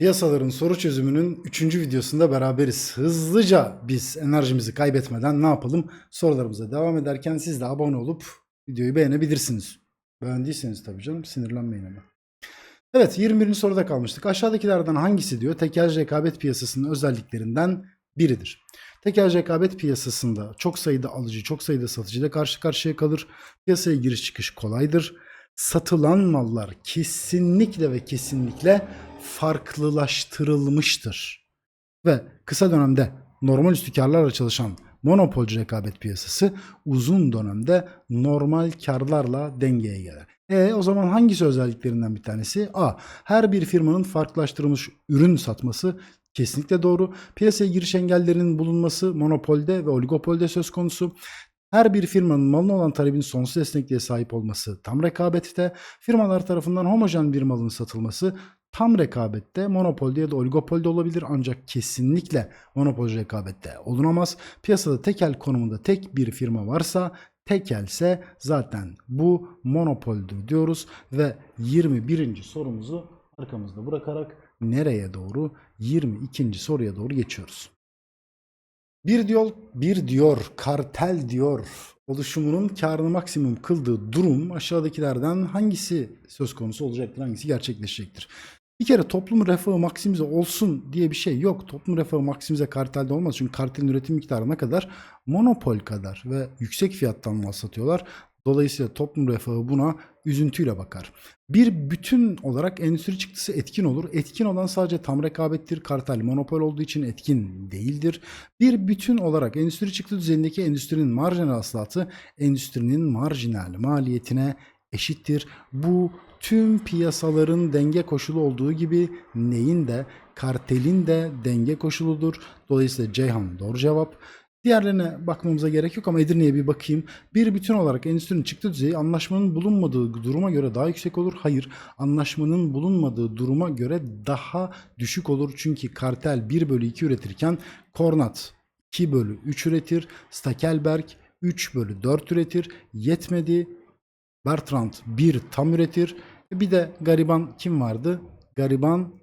Piyasaların soru çözümünün 3. videosunda beraberiz. Hızlıca biz enerjimizi kaybetmeden ne yapalım? Sorularımıza devam ederken siz de abone olup videoyu beğenebilirsiniz. Beğendiyseniz tabii canım sinirlenmeyin ama. Evet 21. soruda kalmıştık. Aşağıdakilerden hangisi diyor tekel rekabet piyasasının özelliklerinden biridir. Tekel rekabet piyasasında çok sayıda alıcı, çok sayıda satıcı ile karşı karşıya kalır. Piyasaya giriş çıkış kolaydır. Satılan mallar kesinlikle ve kesinlikle farklılaştırılmıştır. Ve kısa dönemde normal üstü karlarla çalışan monopolcu rekabet piyasası uzun dönemde normal karlarla dengeye gelir. E o zaman hangisi özelliklerinden bir tanesi? A. Her bir firmanın farklılaştırılmış ürün satması kesinlikle doğru. Piyasaya giriş engellerinin bulunması monopolde ve oligopolde söz konusu. Her bir firmanın malına olan talebin sonsuz esnekliğe sahip olması tam rekabette. Firmalar tarafından homojen bir malın satılması tam rekabette, monopolde ya da oligopolde olabilir ancak kesinlikle monopol rekabette olunamaz. Piyasada tekel konumunda tek bir firma varsa tekelse zaten bu monopoldür diyoruz ve 21. sorumuzu arkamızda bırakarak nereye doğru 22. soruya doğru geçiyoruz. Bir diyor, bir diyor, kartel diyor oluşumunun karını maksimum kıldığı durum aşağıdakilerden hangisi söz konusu olacaktır, hangisi gerçekleşecektir? Bir kere toplum refahı maksimize olsun diye bir şey yok. Toplum refahı maksimize kartelde olmaz. Çünkü kartelin üretim miktarı ne kadar? Monopol kadar ve yüksek fiyattan mal satıyorlar. Dolayısıyla toplum refahı buna üzüntüyle bakar. Bir bütün olarak endüstri çıktısı etkin olur. Etkin olan sadece tam rekabettir. Kartel monopol olduğu için etkin değildir. Bir bütün olarak endüstri çıktı düzeyindeki endüstrinin marjinal hasılatı endüstrinin marjinal maliyetine eşittir. Bu tüm piyasaların denge koşulu olduğu gibi neyin de kartelin de denge koşuludur. Dolayısıyla Ceyhan doğru cevap. Diğerlerine bakmamıza gerek yok ama Edirne'ye bir bakayım. Bir bütün olarak endüstrinin çıktı düzeyi anlaşmanın bulunmadığı duruma göre daha yüksek olur. Hayır, anlaşmanın bulunmadığı duruma göre daha düşük olur. Çünkü kartel 1 bölü 2 üretirken Kornat 2 bölü 3 üretir. Stakelberg 3 bölü 4 üretir. Yetmedi. Bertrand 1 tam üretir. Bir de gariban kim vardı? Gariban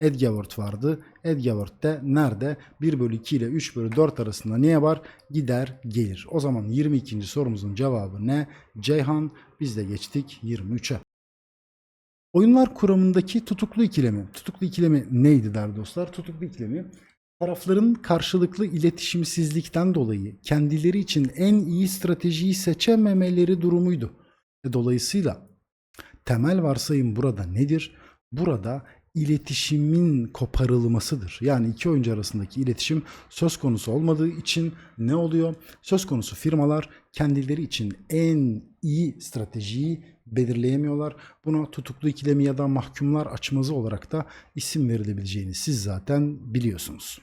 Edgevort vardı. Edgevort de nerede? 1 bölü 2 ile 3 bölü 4 arasında niye var? Gider gelir. O zaman 22. sorumuzun cevabı ne? Ceyhan. Biz de geçtik 23'e. Oyunlar kuramındaki tutuklu ikilemi. Tutuklu ikilemi neydi der dostlar? Tutuklu ikilemi tarafların karşılıklı iletişimsizlikten dolayı kendileri için en iyi stratejiyi seçememeleri durumuydu. Dolayısıyla temel varsayım burada nedir? Burada iletişimin koparılmasıdır. Yani iki oyuncu arasındaki iletişim söz konusu olmadığı için ne oluyor? Söz konusu firmalar kendileri için en iyi stratejiyi belirleyemiyorlar. Buna tutuklu ikilemi ya da mahkumlar açmazı olarak da isim verilebileceğini siz zaten biliyorsunuz.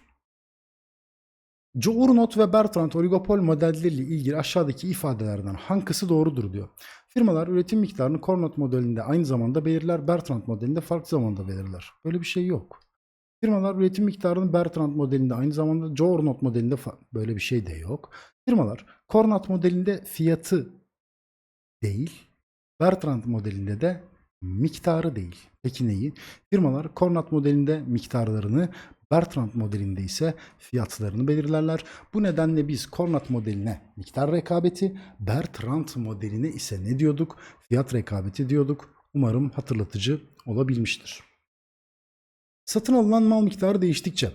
Journot ve Bertrand oligopol modelleriyle ilgili aşağıdaki ifadelerden hangisi doğrudur diyor. Firmalar üretim miktarını Cornot modelinde aynı zamanda belirler, Bertrand modelinde farklı zamanda belirler. Böyle bir şey yok. Firmalar üretim miktarını Bertrand modelinde aynı zamanda Journot modelinde böyle bir şey de yok. Firmalar Cornot modelinde fiyatı değil, Bertrand modelinde de miktarı değil. Peki neyi? Firmalar Cornat modelinde miktarlarını, Bertrand modelinde ise fiyatlarını belirlerler. Bu nedenle biz Cornat modeline miktar rekabeti, Bertrand modeline ise ne diyorduk? Fiyat rekabeti diyorduk. Umarım hatırlatıcı olabilmiştir. Satın alınan mal miktarı değiştikçe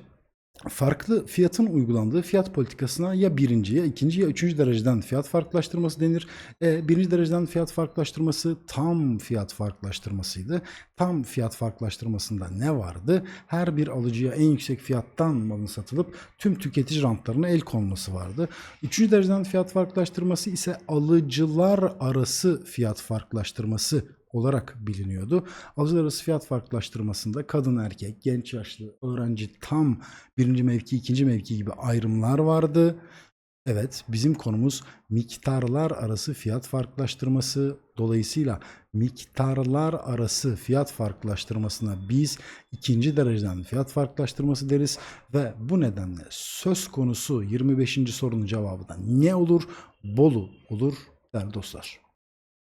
farklı fiyatın uygulandığı fiyat politikasına ya birinci ya ikinci ya üçüncü dereceden fiyat farklılaştırması denir. E, birinci dereceden fiyat farklılaştırması tam fiyat farklılaştırmasıydı. Tam fiyat farklılaştırmasında ne vardı? Her bir alıcıya en yüksek fiyattan malın satılıp tüm tüketici rantlarına el konması vardı. Üçüncü dereceden fiyat farklılaştırması ise alıcılar arası fiyat farklılaştırması olarak biliniyordu. Alıcılar arası fiyat farklılaştırmasında kadın erkek, genç yaşlı, öğrenci tam birinci mevki, ikinci mevki gibi ayrımlar vardı. Evet bizim konumuz miktarlar arası fiyat farklılaştırması. Dolayısıyla miktarlar arası fiyat farklılaştırmasına biz ikinci dereceden fiyat farklılaştırması deriz. Ve bu nedenle söz konusu 25. sorunun cevabı da ne olur? Bolu olur der dostlar.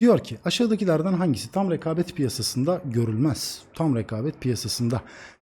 Diyor ki aşağıdakilerden hangisi tam rekabet piyasasında görülmez? Tam rekabet piyasasında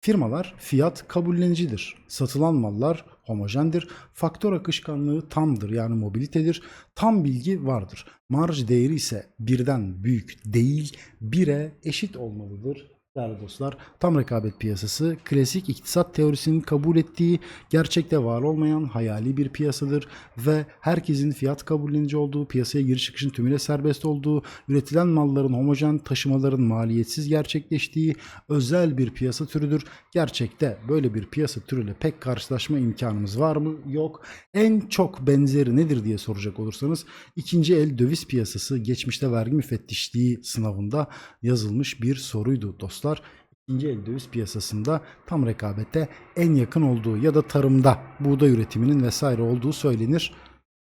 Firmalar fiyat kabullenicidir. Satılan mallar homojendir. Faktör akışkanlığı tamdır yani mobilitedir. Tam bilgi vardır. Marj değeri ise birden büyük değil, bire eşit olmalıdır. Değerli dostlar, tam rekabet piyasası klasik iktisat teorisinin kabul ettiği gerçekte var olmayan hayali bir piyasadır ve herkesin fiyat kabullenici olduğu, piyasaya giriş çıkışın tümüyle serbest olduğu, üretilen malların homojen taşımaların maliyetsiz gerçekleştiği özel bir piyasa türüdür. Gerçekte böyle bir piyasa türüyle pek karşılaşma imkanımız var mı? Yok. En çok benzeri nedir diye soracak olursanız ikinci el döviz piyasası geçmişte vergi müfettişliği sınavında yazılmış bir soruydu dostlar. İkinci el döviz piyasasında tam rekabete en yakın olduğu ya da tarımda buğday üretiminin vesaire olduğu söylenir.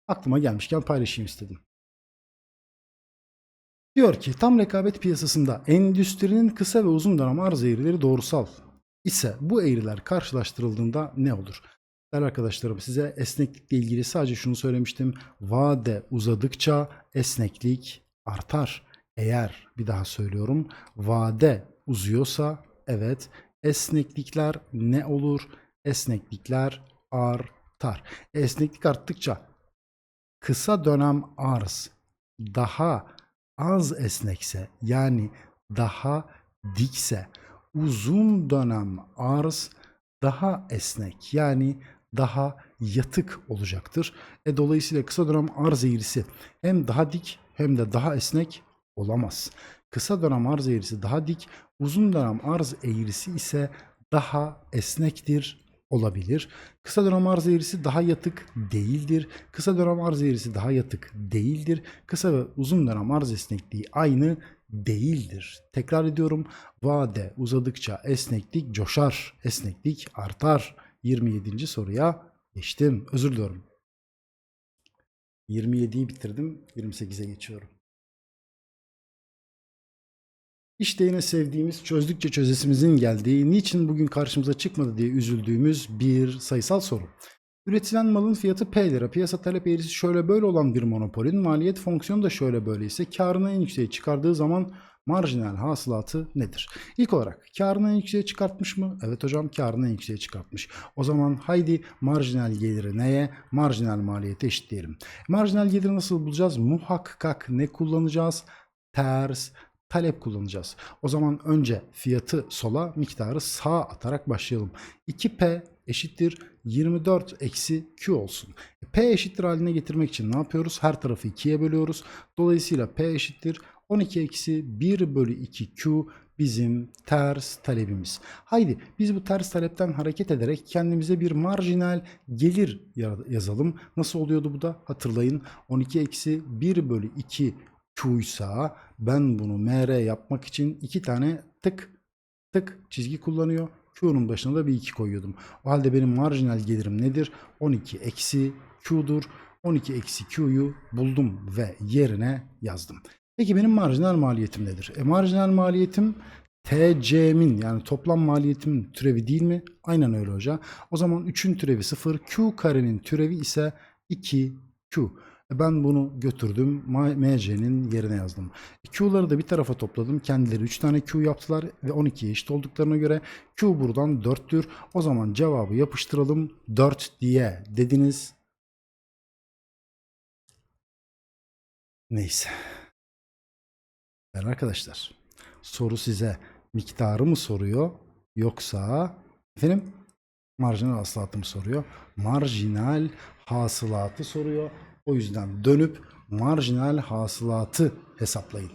Aklıma gelmişken paylaşayım istedim. Diyor ki tam rekabet piyasasında endüstrinin kısa ve uzun dönem arz eğrileri doğrusal ise bu eğriler karşılaştırıldığında ne olur? Değerli arkadaşlarım size esneklikle ilgili sadece şunu söylemiştim. Vade uzadıkça esneklik artar. Eğer bir daha söylüyorum vade uzuyorsa evet esneklikler ne olur? Esneklikler artar. Esneklik arttıkça kısa dönem arz daha az esnekse yani daha dikse uzun dönem arz daha esnek yani daha yatık olacaktır. E dolayısıyla kısa dönem arz eğrisi hem daha dik hem de daha esnek olamaz. Kısa dönem arz eğrisi daha dik, uzun dönem arz eğrisi ise daha esnektir olabilir. Kısa dönem arz eğrisi daha yatık değildir. Kısa dönem arz eğrisi daha yatık değildir. Kısa ve uzun dönem arz esnekliği aynı değildir. Tekrar ediyorum. Vade uzadıkça esneklik coşar, esneklik artar. 27. soruya geçtim. Özür diliyorum. 27'yi bitirdim. 28'e geçiyorum. İşte yine sevdiğimiz, çözdükçe çözesimizin geldiği, niçin bugün karşımıza çıkmadı diye üzüldüğümüz bir sayısal soru. Üretilen malın fiyatı P lira, piyasa talep eğrisi şöyle böyle olan bir monopolin maliyet fonksiyonu da şöyle böyle ise karını en yükseğe çıkardığı zaman marjinal hasılatı nedir? İlk olarak karını en yükseğe çıkartmış mı? Evet hocam karını en yükseğe çıkartmış. O zaman haydi marjinal geliri neye? Marjinal maliyete eşitleyelim. Marjinal geliri nasıl bulacağız? Muhakkak ne kullanacağız? Ters talep kullanacağız. O zaman önce fiyatı sola, miktarı sağa atarak başlayalım. 2P eşittir 24 eksi Q olsun. P eşittir haline getirmek için ne yapıyoruz? Her tarafı 2'ye bölüyoruz. Dolayısıyla P eşittir 12 eksi 1 bölü 2 Q bizim ters talebimiz. Haydi biz bu ters talepten hareket ederek kendimize bir marjinal gelir yazalım. Nasıl oluyordu bu da? Hatırlayın 12 eksi 1 bölü 2 Q ise ben bunu MR yapmak için iki tane tık tık çizgi kullanıyor. Q'nun başına da bir 2 koyuyordum. O halde benim marjinal gelirim nedir? 12 eksi Q'dur. 12 eksi Q'yu buldum ve yerine yazdım. Peki benim marjinal maliyetim nedir? E marjinal maliyetim TC'min yani toplam maliyetimin türevi değil mi? Aynen öyle hoca. O zaman 3'ün türevi 0, Q karenin türevi ise 2Q. Ben bunu götürdüm MC'nin yerine yazdım. Q'ları da bir tarafa topladım. Kendileri 3 tane Q yaptılar ve 12'ye eşit olduklarına göre Q buradan 4'tür. O zaman cevabı yapıştıralım 4 diye dediniz. Neyse. Ben arkadaşlar soru size miktarı mı soruyor yoksa efendim marjinal hasılatı mı soruyor? Marjinal hasılatı soruyor. O yüzden dönüp marjinal hasılatı hesaplayın.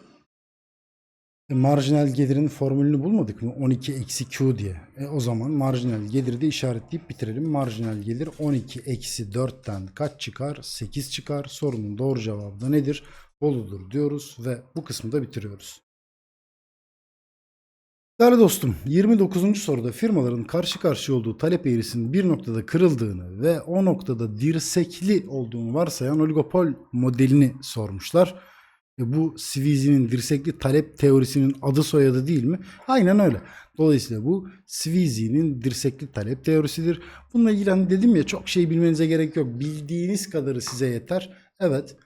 E, marjinal gelirin formülünü bulmadık mı? 12 eksi Q diye. E, o zaman marjinal geliri de işaretleyip bitirelim. Marjinal gelir 12 eksi 4'ten kaç çıkar? 8 çıkar. Sorunun doğru cevabı da nedir? Boludur diyoruz ve bu kısmı da bitiriyoruz. Değerli dostum 29. soruda firmaların karşı karşıya olduğu talep eğrisinin bir noktada kırıldığını ve o noktada dirsekli olduğunu varsayan oligopol modelini sormuşlar. E bu Sweezy'nin dirsekli talep teorisinin adı soyadı değil mi? Aynen öyle. Dolayısıyla bu Sweezy'nin dirsekli talep teorisidir. Bununla ilgili hani dedim ya çok şey bilmenize gerek yok. Bildiğiniz kadarı size yeter. Evet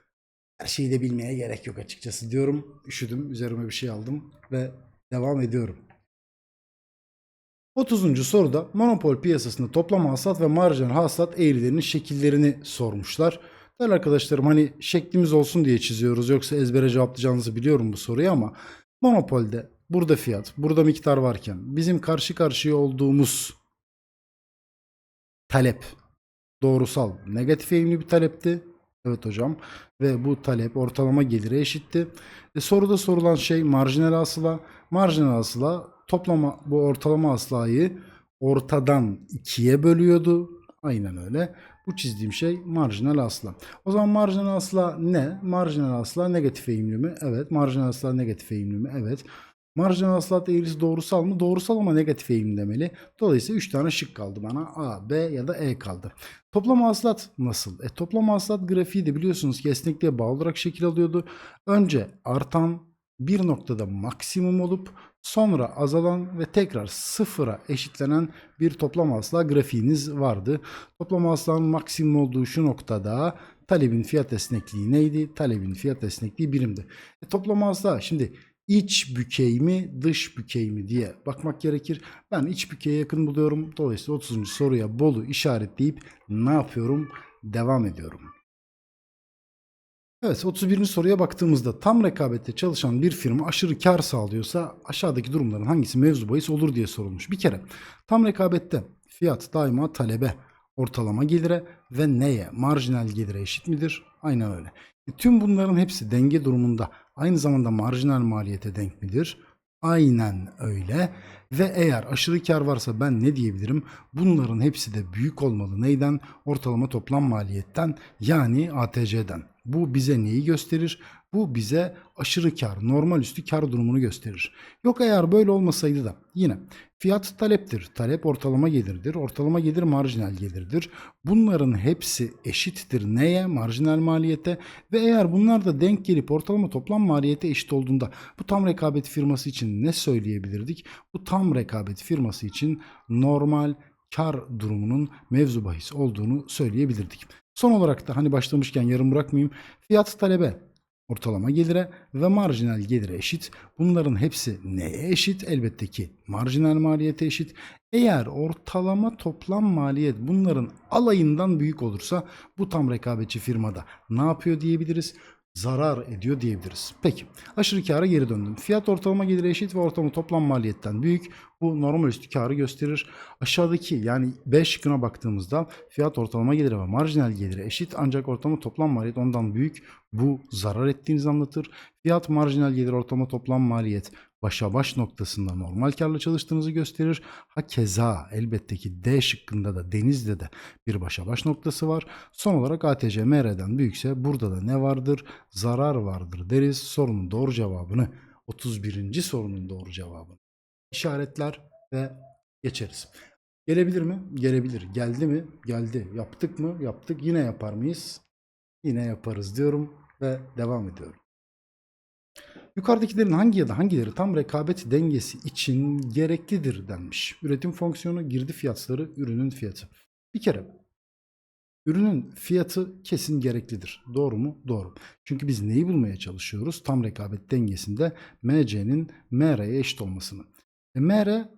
her şeyi de bilmeye gerek yok açıkçası diyorum. Üşüdüm üzerime bir şey aldım ve devam ediyorum. 30. soruda monopol piyasasında toplam hasılat ve marjinal hasılat eğrilerinin şekillerini sormuşlar. Değerli arkadaşlarım hani şeklimiz olsun diye çiziyoruz yoksa ezbere cevaplayacağınızı biliyorum bu soruyu ama monopolde burada fiyat, burada miktar varken bizim karşı karşıya olduğumuz talep doğrusal negatif eğimli bir talepti. Evet hocam. Ve bu talep ortalama gelire eşitti. E, soruda sorulan şey marjinal hasıla. Marjinal hasıla toplama bu ortalama hasılayı ortadan ikiye bölüyordu. Aynen öyle. Bu çizdiğim şey marjinal hasıla. O zaman marjinal hasıla ne? Marjinal hasıla negatif eğimli mi? Evet. Marjinal hasıla negatif eğimli mi? Evet. Marjinal hasılat eğrisi doğrusal mı? Doğrusal ama negatif eğim demeli. Dolayısıyla 3 tane şık kaldı bana. A, B ya da E kaldı. Toplam hasılat nasıl? E, toplam hasılat grafiği de biliyorsunuz ki esnekliğe bağlı olarak şekil alıyordu. Önce artan bir noktada maksimum olup sonra azalan ve tekrar sıfıra eşitlenen bir toplam hasılat grafiğiniz vardı. Toplam hasılatın maksimum olduğu şu noktada talebin fiyat esnekliği neydi? Talebin fiyat esnekliği birimdi. E, toplam hasılat şimdi iç bükey mi dış bükey mi diye bakmak gerekir. Ben iç bükeye yakın buluyorum. Dolayısıyla 30. soruya Bolu işaretleyip ne yapıyorum? Devam ediyorum. Evet 31. soruya baktığımızda tam rekabette çalışan bir firma aşırı kar sağlıyorsa aşağıdaki durumların hangisi mevzu bahis olur diye sorulmuş. Bir kere tam rekabette fiyat daima talebe, ortalama gelire ve neye marjinal gelire eşit midir? Aynen öyle. E, tüm bunların hepsi denge durumunda aynı zamanda marjinal maliyete denk midir? Aynen öyle. Ve eğer aşırı kar varsa ben ne diyebilirim? Bunların hepsi de büyük olmalı. Neyden? Ortalama toplam maliyetten yani ATC'den. Bu bize neyi gösterir? Bu bize aşırı kar, normal üstü kar durumunu gösterir. Yok eğer böyle olmasaydı da yine fiyat taleptir. Talep ortalama gelirdir. Ortalama gelir marjinal gelirdir. Bunların hepsi eşittir neye? Marjinal maliyete ve eğer bunlar da denk gelip ortalama toplam maliyete eşit olduğunda bu tam rekabet firması için ne söyleyebilirdik? Bu tam rekabet firması için normal kar durumunun mevzu bahis olduğunu söyleyebilirdik. Son olarak da hani başlamışken yarım bırakmayayım. Fiyat talebe ortalama gelire ve marjinal gelire eşit. Bunların hepsi neye eşit? Elbette ki marjinal maliyete eşit. Eğer ortalama toplam maliyet bunların alayından büyük olursa bu tam rekabetçi firmada ne yapıyor diyebiliriz? Zarar ediyor diyebiliriz. Peki aşırı kâra geri döndüm. Fiyat ortalama geliri eşit ve ortalama toplam maliyetten büyük. Bu normal üstü kârı gösterir. Aşağıdaki yani B şıkkına baktığımızda fiyat ortalama geliri ve marjinal geliri eşit ancak ortalama toplam maliyet ondan büyük. Bu zarar ettiğinizi anlatır. Fiyat marjinal gelir ortalama toplam maliyet başa baş noktasında normal karla çalıştığınızı gösterir. Ha keza elbette ki D şıkkında da Deniz'de de bir başa baş noktası var. Son olarak ATC MR'den büyükse burada da ne vardır? Zarar vardır deriz. Sorunun doğru cevabını 31. sorunun doğru cevabını işaretler ve geçeriz. Gelebilir mi? Gelebilir. Geldi mi? Geldi. Yaptık mı? Yaptık. Yine yapar mıyız? Yine yaparız diyorum ve devam ediyorum. Yukarıdakilerin hangi ya da hangileri tam rekabet dengesi için gereklidir denmiş. Üretim fonksiyonu, girdi fiyatları, ürünün fiyatı. Bir kere ürünün fiyatı kesin gereklidir. Doğru mu? Doğru. Çünkü biz neyi bulmaya çalışıyoruz? Tam rekabet dengesinde MC'nin MR'ye eşit olmasını. E, MR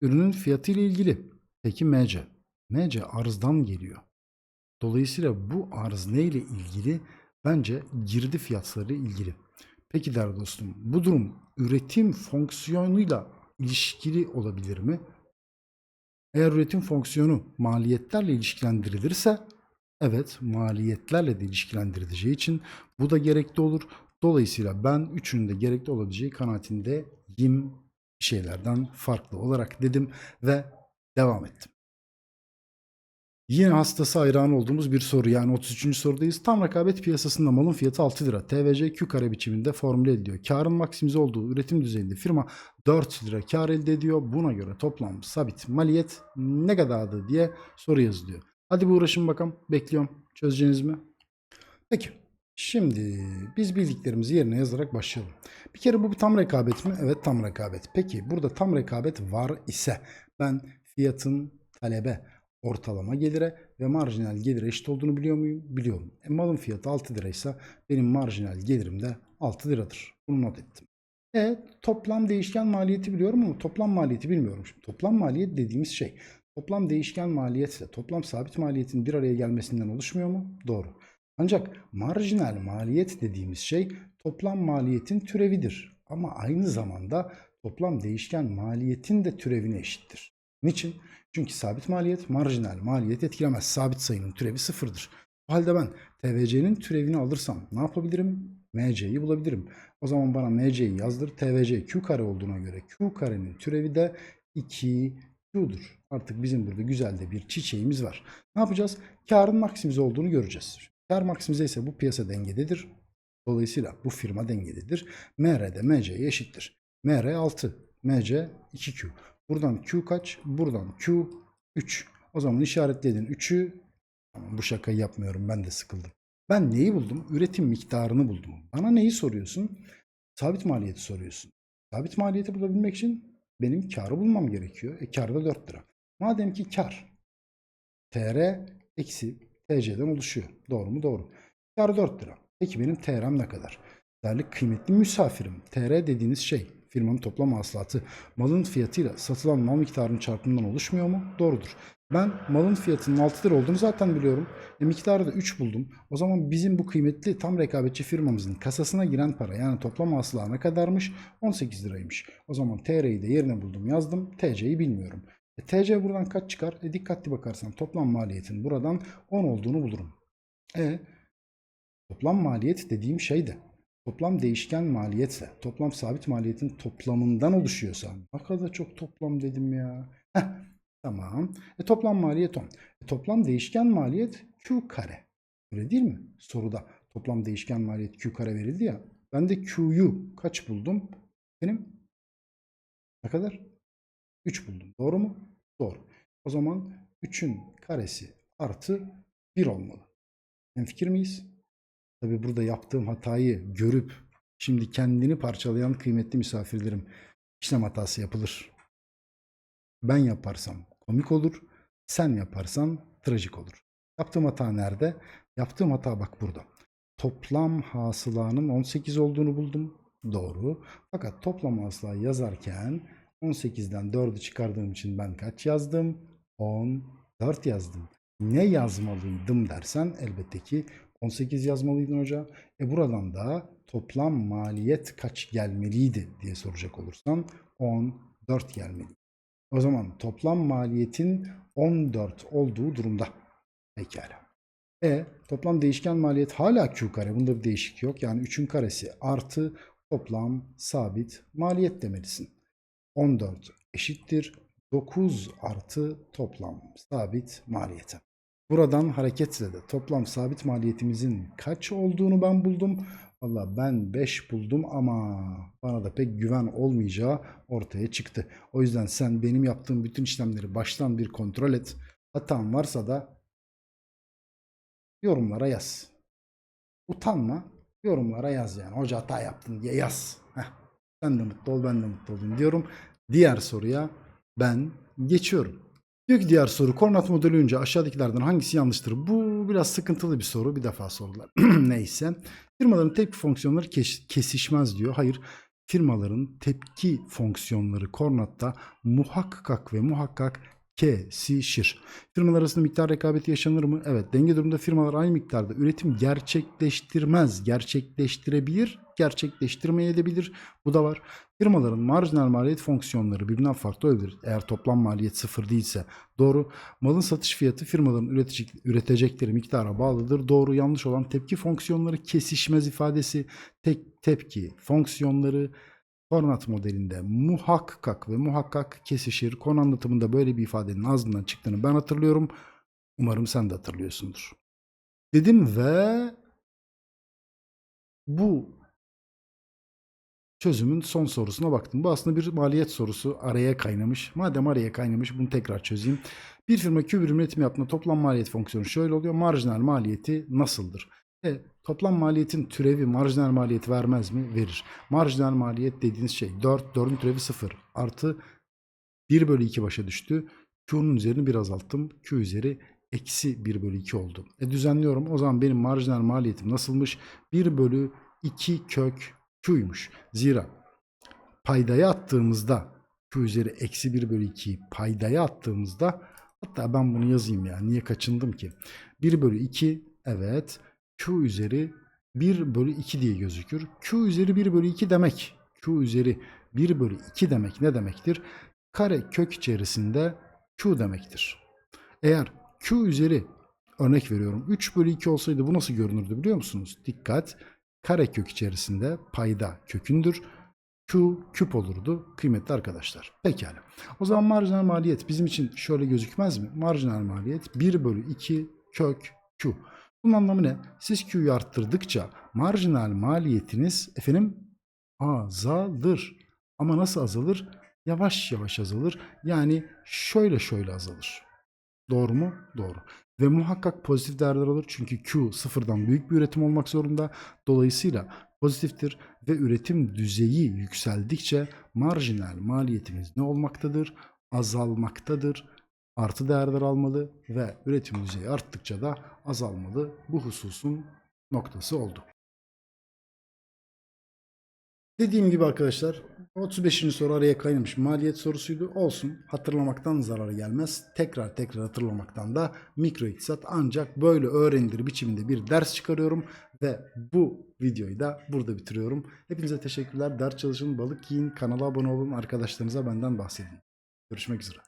ürünün fiyatı ile ilgili. Peki MC? MC arzdan geliyor. Dolayısıyla bu arz neyle ilgili? Bence girdi fiyatları ilgili. Peki değerli dostum bu durum üretim fonksiyonuyla ilişkili olabilir mi? Eğer üretim fonksiyonu maliyetlerle ilişkilendirilirse evet maliyetlerle de ilişkilendirileceği için bu da gerekli olur. Dolayısıyla ben üçünün de gerekli olabileceği kanaatindeyim şeylerden farklı olarak dedim ve devam ettim. Yine hastası hayran olduğumuz bir soru yani 33. sorudayız. Tam rekabet piyasasında malın fiyatı 6 lira. TVC Q kare biçiminde formüle ediliyor. Karın maksimize olduğu üretim düzeyinde firma 4 lira kar elde ediyor. Buna göre toplam sabit maliyet ne kadardı diye soru yazılıyor. Hadi bu uğraşın bakalım. Bekliyorum. Çözeceğiniz mi? Peki. Şimdi biz bildiklerimizi yerine yazarak başlayalım. Bir kere bu bir tam rekabet mi? Evet tam rekabet. Peki burada tam rekabet var ise ben fiyatın talebe ortalama gelire ve marjinal gelire eşit olduğunu biliyor muyum? Biliyorum. E, malın fiyatı 6 liraysa benim marjinal gelirim de 6 liradır. Bunu not ettim. E toplam değişken maliyeti biliyorum ama toplam maliyeti bilmiyorum. Şimdi toplam maliyet dediğimiz şey toplam değişken maliyetle toplam sabit maliyetin bir araya gelmesinden oluşmuyor mu? Doğru. Ancak marjinal maliyet dediğimiz şey toplam maliyetin türevidir. Ama aynı zamanda toplam değişken maliyetin de türevine eşittir. Niçin? Çünkü sabit maliyet marjinal maliyet etkilemez. Sabit sayının türevi sıfırdır. O halde ben TVC'nin türevini alırsam ne yapabilirim? MC'yi bulabilirim. O zaman bana MC'yi yazdır. TVC Q kare olduğuna göre Q karenin türevi de 2Q'dur. Artık bizim burada güzel de bir çiçeğimiz var. Ne yapacağız? Karın maksimize olduğunu göreceğiz. Kar maksimize ise bu piyasa dengededir. Dolayısıyla bu firma dengededir. MR de MC'ye eşittir. MR 6, MC 2Q. Buradan Q kaç? Buradan Q 3. O zaman işaretledin 3'ü. Tamam, bu şakayı yapmıyorum ben de sıkıldım. Ben neyi buldum? Üretim miktarını buldum. Bana neyi soruyorsun? Sabit maliyeti soruyorsun. Sabit maliyeti bulabilmek için benim karı bulmam gerekiyor. E kar da 4 lira. Madem ki kar TR eksi TC'den oluşuyor. Doğru mu? Doğru. Kar 4 lira. Peki benim TR'm ne kadar? Değerli kıymetli misafirim. TR dediğiniz şey firmanın toplam hasılatı malın fiyatıyla satılan mal miktarının çarpımından oluşmuyor mu? Doğrudur. Ben malın fiyatının 6 lira olduğunu zaten biliyorum. E, miktarı da 3 buldum. O zaman bizim bu kıymetli tam rekabetçi firmamızın kasasına giren para yani toplam hasıla ne kadarmış? 18 liraymış. O zaman TR'yi de yerine buldum yazdım. TC'yi bilmiyorum. E, TC buradan kaç çıkar? E, dikkatli bakarsan toplam maliyetin buradan 10 olduğunu bulurum. E toplam maliyet dediğim şey de toplam değişken maliyetse toplam sabit maliyetin toplamından oluşuyorsa ne kadar çok toplam dedim ya. Heh, tamam. E, toplam maliyet 10. E, toplam değişken maliyet Q kare. Öyle değil mi? Soruda toplam değişken maliyet Q kare verildi ya. Ben de Q'yu kaç buldum? Benim ne kadar? 3 buldum. Doğru mu? Doğru. O zaman 3'ün karesi artı 1 olmalı. Hemfikir miyiz? Tabi burada yaptığım hatayı görüp şimdi kendini parçalayan kıymetli misafirlerim işlem hatası yapılır. Ben yaparsam komik olur, sen yaparsan trajik olur. Yaptığım hata nerede? Yaptığım hata bak burada. Toplam hasılanın 18 olduğunu buldum. Doğru. Fakat toplam hasılayı yazarken 18'den 4'ü çıkardığım için ben kaç yazdım? 14 yazdım. Ne yazmalıydım dersen elbette ki 18 yazmalıydın hoca. E buradan da toplam maliyet kaç gelmeliydi diye soracak olursan 14 gelmeli. O zaman toplam maliyetin 14 olduğu durumda. Pekala. E toplam değişken maliyet hala Q kare. Bunda bir değişik yok. Yani 3'ün karesi artı toplam sabit maliyet demelisin. 14 eşittir 9 artı toplam sabit maliyete. Buradan hareketle de toplam sabit maliyetimizin kaç olduğunu ben buldum. Valla ben 5 buldum ama bana da pek güven olmayacağı ortaya çıktı. O yüzden sen benim yaptığım bütün işlemleri baştan bir kontrol et. Hatan varsa da yorumlara yaz. Utanma yorumlara yaz yani. Hoca hata yaptın diye yaz. Heh. Sen de mutlu ol ben de mutlu olayım diyorum. Diğer soruya ben geçiyorum. Diyor ki diğer soru koordinat modeli önce aşağıdakilerden hangisi yanlıştır? Bu biraz sıkıntılı bir soru. Bir defa sordular. Neyse. Firmaların tepki fonksiyonları kes- kesişmez diyor. Hayır. Firmaların tepki fonksiyonları koordinatta muhakkak ve muhakkak kesişir. Firmalar arasında miktar rekabeti yaşanır mı? Evet. Denge durumunda firmalar aynı miktarda üretim gerçekleştirmez. Gerçekleştirebilir, gerçekleştirmeyebilir. Bu da var. Firmaların marjinal maliyet fonksiyonları birbirinden farklı olabilir. Eğer toplam maliyet sıfır değilse. Doğru. Malın satış fiyatı firmaların üretecek, üretecekleri miktara bağlıdır. Doğru. Yanlış olan tepki fonksiyonları kesişmez ifadesi. Tek tepki fonksiyonları koordinat modelinde muhakkak ve muhakkak kesişir. Konu anlatımında böyle bir ifadenin ağzından çıktığını ben hatırlıyorum. Umarım sen de hatırlıyorsundur. Dedim ve bu çözümün son sorusuna baktım. Bu aslında bir maliyet sorusu araya kaynamış. Madem araya kaynamış bunu tekrar çözeyim. Bir firma birim üretim yaptığında toplam maliyet fonksiyonu şöyle oluyor. Marjinal maliyeti nasıldır? E, toplam maliyetin türevi marjinal maliyet vermez mi? Verir. Marjinal maliyet dediğiniz şey 4, 4'ün türevi 0 artı 1 bölü 2 başa düştü. Q'nun üzerini bir azalttım. Q üzeri eksi 1 bölü 2 oldu. E düzenliyorum. O zaman benim marjinal maliyetim nasılmış? 1 bölü 2 kök Q'ymuş. Zira paydaya attığımızda Q üzeri eksi 1 bölü 2'yi paydaya attığımızda hatta ben bunu yazayım ya niye kaçındım ki 1 bölü 2 evet Q üzeri 1 bölü 2 diye gözükür. Q üzeri 1 bölü 2 demek. Q üzeri 1 bölü 2 demek ne demektir? Kare kök içerisinde Q demektir. Eğer Q üzeri örnek veriyorum 3 bölü 2 olsaydı bu nasıl görünürdü biliyor musunuz? Dikkat kare kök içerisinde payda kökündür. Q küp olurdu kıymetli arkadaşlar. Pekala. O zaman marjinal maliyet bizim için şöyle gözükmez mi? Marjinal maliyet 1 bölü 2 kök Q. Bunun anlamı ne? Siz Q'yu arttırdıkça marjinal maliyetiniz efendim azalır. Ama nasıl azalır? Yavaş yavaş azalır. Yani şöyle şöyle azalır. Doğru mu? Doğru. Ve muhakkak pozitif değerler alır. Çünkü Q sıfırdan büyük bir üretim olmak zorunda. Dolayısıyla pozitiftir ve üretim düzeyi yükseldikçe marjinal maliyetimiz ne olmaktadır? Azalmaktadır. Artı değerler almalı ve üretim düzeyi arttıkça da azalmalı. Bu hususun noktası oldu. Dediğim gibi arkadaşlar 35. soru araya kaynamış maliyet sorusuydu. Olsun hatırlamaktan zarar gelmez. Tekrar tekrar hatırlamaktan da mikro iktisat ancak böyle öğrenilir biçiminde bir ders çıkarıyorum. Ve bu videoyu da burada bitiriyorum. Hepinize teşekkürler. Ders çalışın, balık yiyin, kanala abone olun, arkadaşlarınıza benden bahsedin. Görüşmek üzere.